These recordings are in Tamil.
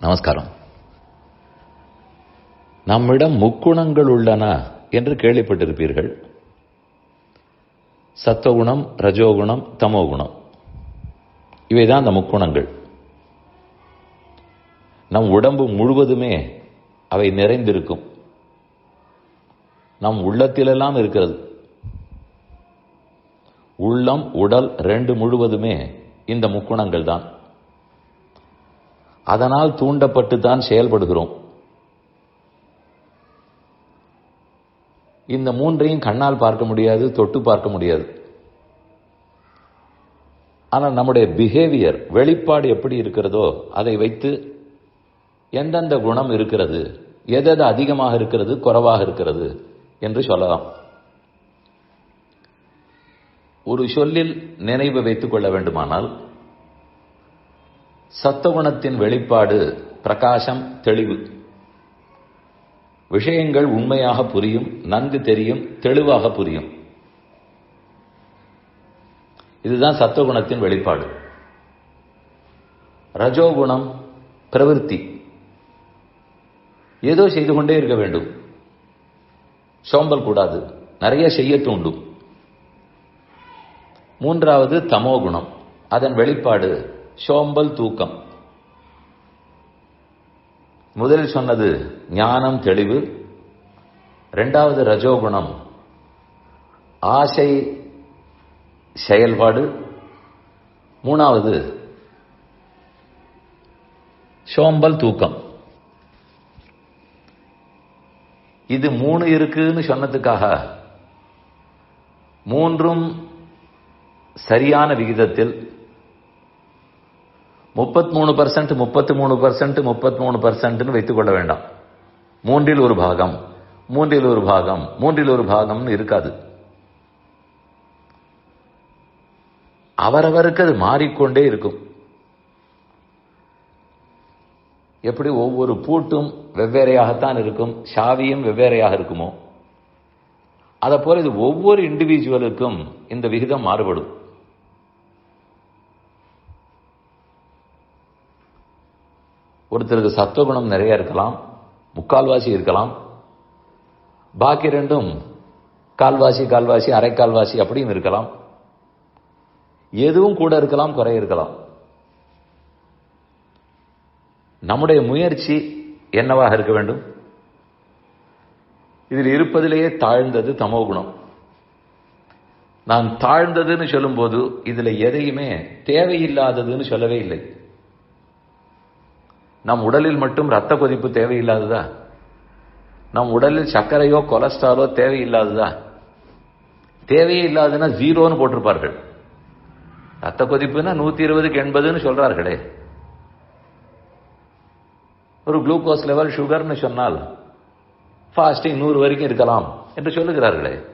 நமஸ்காரம். நம்மிடம் முக்குணங்கள் உள்ளன என்று கேள்விப்பட்டிருப்பீர்கள். சத்துவகுணம் ரஜோகுணம் தமோகுணம். இவைதான் அந்த முக்குணங்கள். நம் உடம்பு முழுவதுமே அவை நிறைந்திருக்கும். நம் உள்ளத்திலெல்லாம் இருக்கிறது. உள்ளம் உடல் ரெண்டு முழுவதுமே இந்த முக்குணங்கள் தான் அதனால் தூண்டப்பட்டு தான் செயல்படுகிறோம். இந்த மூன்றையும் கண்ணால் பார்க்க முடியாது தொட்டு பார்க்க முடியாது. ஆனால் நம்முடைய பிஹேவியர் வெளிப்பாடு எப்படி இருக்கிறதோ அதை வைத்து எந்தெந்த குணம் இருக்கிறது எதெது அதிகமாக இருக்கிறது குறைவாக இருக்கிறது என்று சொல்லலாம். ஒரு சொல்லில் நினைவு வைத்துக் கொள்ள வேண்டுமானால் சத்துவகுணத்தின் வெளிப்பாடு பிரகாசம் தெளிவு. விஷயங்கள் உண்மையாக புரியும் நன்கு தெரியும் தெளிவாக புரியும். இதுதான் சத்துவகுணத்தின் வெளிப்பாடு. ரஜோகுணம் பிரவிற்த்தி. ஏதோ செய்து கொண்டே இருக்க வேண்டும். சோம்பல் கூடாது. நிறைய செய்ய தூண்டும். மூன்றாவது தமோகுணம். அதன் வெளிப்பாடு சோம்பல் தூக்கம். முதலில் சொன்னது ஞானம் தெளிவு. ரெண்டாவது ரஜோகுணம். ஆசை செயல்பாடு. மூணாவது சோம்பல் தூக்கம். இது மூணு இருக்குன்னு சொன்னதுக்காக மூன்றும் சரியான விகிதத்தில் முப்பத்தி மூணு பர்சன்ட் முப்பத்தி மூணு பர்சன்ட் முப்பத்தி மூணு பர்சன்ட்னு வைத்துக் கொள்ள வேண்டாம். மூன்றில் ஒரு பாகம் மூன்றில் ஒரு பாகம் மூன்றில் ஒரு பாகம்னு இருக்காது. அவரவருக்கு அது மாறிக்கொண்டே இருக்கும். எப்படி ஒவ்வொரு பூட்டும் வெவ்வேறையாகத்தான் இருக்கும் சாவியும் வெவ்வேறையாக இருக்குமோ? அதை போல இது ஒவ்வொரு இண்டிவிஜுவலுக்கும் இந்த விகிதம் மாறுபடும். ஒருத்தருக்கு சத்துவகுணம் நிறைய இருக்கலாம் முக்கால்வாசி இருக்கலாம். பாக்கி ரெண்டும் கால்வாசி கால்வாசி அரைக்கால்வாசி அப்படியும் இருக்கலாம். எதுவும் கூட இருக்கலாம் குறை இருக்கலாம். நம்முடைய முயற்சி என்னவாக இருக்க வேண்டும்? இதில் இருப்பதிலேயே தாழ்ந்தது தமோ குணம் நான் தாழ்ந்ததுன்னு சொல்லும்போது இதில் எதையுமே தேவையில்லாததுன்னு சொல்லவே இல்லை. நம் உடலில் மட்டும் ரத்த கொதிப்பு தேவையில்லாததா? நம் உடலில் சர்க்கரையோ கொலஸ்ட்ராலோ தேவையில்லாததா? தேவையே இல்லாதுன்னா ஜீரோன்னு போட்டிருப்பார்கள். ரத்த கொதிப்புனா நூத்தி இருபதுக்கு எண்பதுன்னு சொல்றார்களே. ஒரு குளுக்கோஸ் லெவல் சுகர்னு சொன்னால் ஃபாஸ்டிங் நூறு வரைக்கும் இருக்கலாம் என்று சொல்லுகிறார்களே.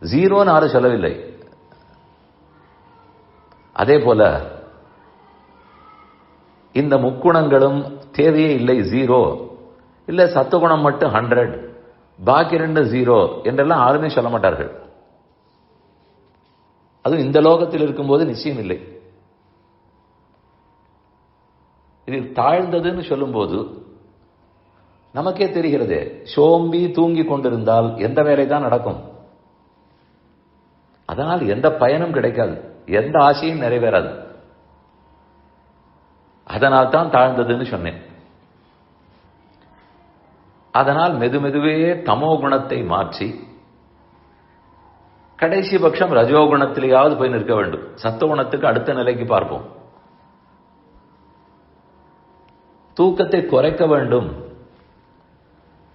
ஜீரோன்னு யாரும் சொல்லவில்லை. அதே போல இந்த முக்குணங்களும் தேவையே இல்லை ஜீரோ இல்ல சத்துகுணம் மட்டும் ஹண்ட்ரட் பாக்கி ரெண்டு ஜீரோ என்றெல்லாம் யாருமே சொல்ல மாட்டார்கள். அதுவும் இந்த லோகத்தில் இருக்கும்போது நிச்சயம் இல்லை. இது தாழ்ந்ததுன்னு சொல்லும்போது நமக்கே தெரிகிறது சோம்பி தூங்கி கொண்டிருந்தால் எந்த வேலை தான் நடக்கும்? அதனால் எந்த பயனும் கிடைக்காது எந்த ஆசையும் நிறைவேறாது. அதனால் தான் தாழ்ந்ததுன்னு சொன்னேன். அதனால் மெதுமெதுவே தமோ குணத்தை மாற்றி கடைசி பட்சம் ரஜோகுணத்திலேயாவது போய் நிற்க வேண்டும். சத்துவகுணத்துக்கு அடுத்த நிலைக்கு பார்ப்போம். தூக்கத்தை குறைக்க வேண்டும்.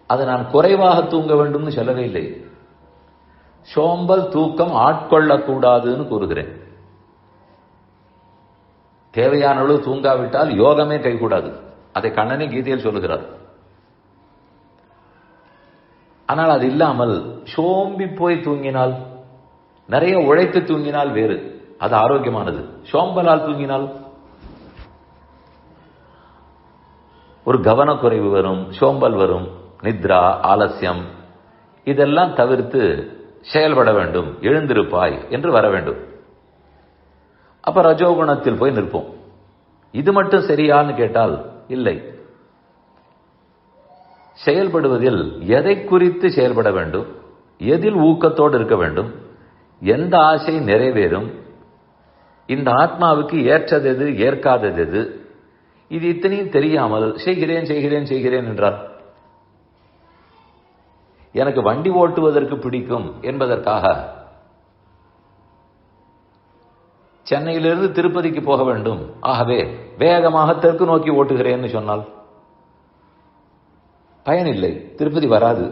அதை நான் குறைவாக தூங்க வேண்டும்னு சொல்லவே இல்லை. சோம்பல் தூக்கம் ஆட்கொள்ளக்கூடாதுன்னு கூறுகிறேன். தேவையான அளவு தூங்காவிட்டால் யோகமே கைகூடாது. அதை கண்ணனே கீதையில் சொல்லுகிறார். ஆனால் அது இல்லாமல் சோம்பி போய் தூங்கினால் நிறைய உழைத்து தூங்கினால் வேறு. அது ஆரோக்கியமானது. சோம்பலால் தூங்கினால் ஒரு கவனக்குறைவு வரும் சோம்பல் வரும் நித்ரா ஆலசியம் இதெல்லாம் தவிர்த்து செயல்பட வேண்டும் எழுந்திருப்பாய் என்று வர வேண்டும். அப்ப ரஜோகுணத்தில் போய் நிற்போம். இது மட்டும் சரியான்னு கேட்டால் இல்லை. செயல்படுவதில் எதை குறித்து செயல்பட வேண்டும்? எதில் ஊக்கத்தோடு இருக்க வேண்டும்? எந்த ஆசை நிறைவேறும்? இந்த ஆத்மாவுக்கு ஏற்றது எது ஏற்காதது எது? இது இத்தனையும் தெரியாமல் செய்கிறேன் செய்கிறேன் செய்கிறேன் என்றார். எனக்கு வண்டி ஓட்டுவதற்கு பிடிக்கும் என்பதற்காக சென்னையிலிருந்து திருப்பதிக்கு போக வேண்டும். ஆகவே வேகமாக தெற்கு நோக்கி ஓட்டுகிறேன்னு சொன்னால் பயனில்லை. திருப்பதி வராது.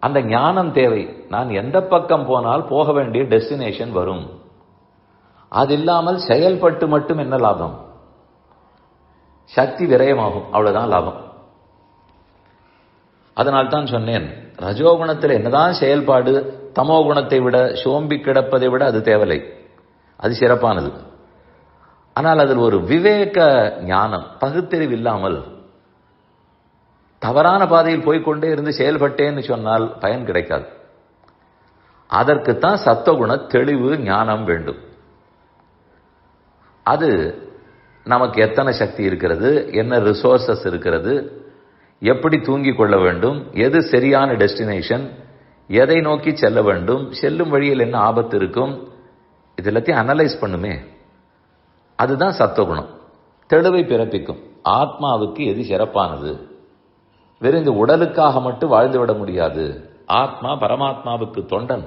அந்த ஞானம் தேவை. நான் எந்த பக்கம் போனால் போக வேண்டிய டெஸ்டினேஷன் வரும். அது இல்லாமல் செயல்பட்டு மட்டும் என்ன லாபம்? சக்தி விரயமாகும். அவ்வளவுதான் லாபம். அதனால் தான் சொன்னேன் ரஜோகுணத்தில் என்னதான் செயல்பாடு தமோ குணத்தை விட சோம்பி கிடப்பதை விட அது தேவலை அது சிறப்பானது. ஆனால் அதில் ஒரு விவேக ஞானம் பகுத்தறிவு இல்லாமல் தவறான பாதையில் போய்கொண்டே இருந்து செயல்பட்டேன்னு சொன்னால் பயன் கிடைக்காது. அதற்குத்தான் சத்தகுண தெளிவு ஞானம் வேண்டும். அது நமக்கு எத்தனை சக்தி இருக்கிறது என்ன ரிசோர்சஸ் இருக்கிறது எப்படி தூங்கிக் கொள்ள வேண்டும் எது சரியான டெஸ்டினேஷன் எதை நோக்கி செல்ல வேண்டும் செல்லும் வழியில் என்ன ஆபத்து இருக்கும் இது எல்லாத்தையும் அனலைஸ் பண்ணுமே. அதுதான் சத்துவகுணம். தெளிவை பிறப்பிக்கும். ஆத்மாவுக்கு எது சிறப்பானது? வெறும் இந்த உடலுக்காக மட்டும் வாழ்ந்துவிட முடியாது. ஆத்மா பரமாத்மாவுக்கு தொண்டன்.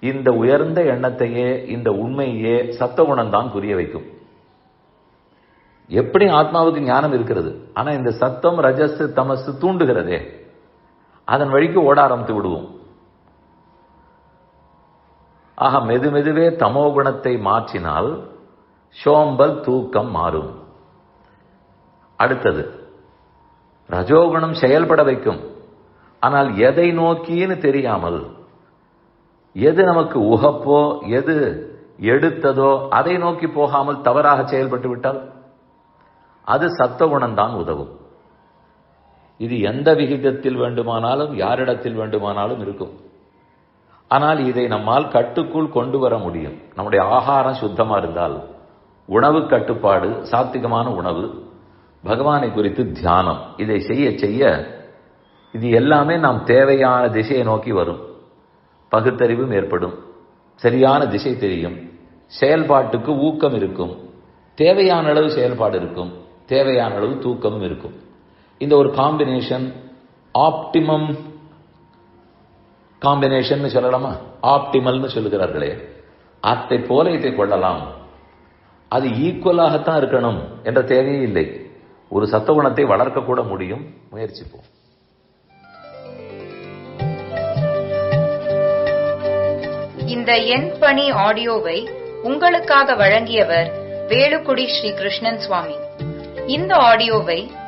இந்த உயர்ந்த எண்ணத்தையே இந்த உண்மையே சத்தகுணம் தான் புரிய வைக்கும். எப்படி ஆத்மாவுக்கு ஞானம் இருக்கிறது. ஆனா இந்த சத்தம் ரஜஸ் தமசு தூண்டுகிறதே. அதன் வழிக்கு ஓட ஆரம்பித்து விடுவோம். ஆக மெது மெதுவே தமோ குணத்தை மாற்றினால் சோம்பல் தூக்கம் மாறும். அடுத்தது ரஜோகுணம் செயல்பட வைக்கும். ஆனால் எதை நோக்கின்னு தெரியாமல் எது நமக்கு உகப்போ எது எடுத்ததோ அதை நோக்கி போகாமல் தவறாக செயல்பட்டு விட்டால் அது சத்தகுணம்தான் உதவும். இது எந்த விகிதத்தில் வேண்டுமானாலும் யாரிடத்தில் வேண்டுமானாலும் இருக்கும். ஆனால் இதை நம்மால் கட்டுக்குள் கொண்டு வர முடியும். நம்முடைய ஆகாரம் சுத்தமாக இருந்தால் உணவு கட்டுப்பாடு சாத்திகமான உணவு பகவானை குறித்து தியானம் இதை செய்ய செய்ய இது எல்லாமே நாம் தேவையான திசையை நோக்கி வரும். பகுத்தறிவும் ஏற்படும். சரியான திசை தெரியும். செயல்பாட்டுக்கு ஊக்கம் இருக்கும். தேவையான அளவு செயல்பாடு இருக்கும். தேவையான அளவு தூக்கமும் இருக்கும். இந்த ஒரு காம்பினேஷன் ஆப்டிமம் காம்பினேஷன் சொல்லலாமா? ஆப்டிமல்னு சொல்லுகிறார்களே. அத்தை போல இதை கொள்ளலாம். அது ஈக்குவலாகத்தான் இருக்கணும் என்ற தேவையே இல்லை. ஒரு சத்தகுணத்தை வளர்க்க கூட முடியும். முயற்சிப்போம். இந்த என் பணி ஆடியோவை உங்களுக்காக வழங்கியவர் வேலுக்குடி ஸ்ரீ கிருஷ்ணன் சுவாமி. இந்த ஆடியோவை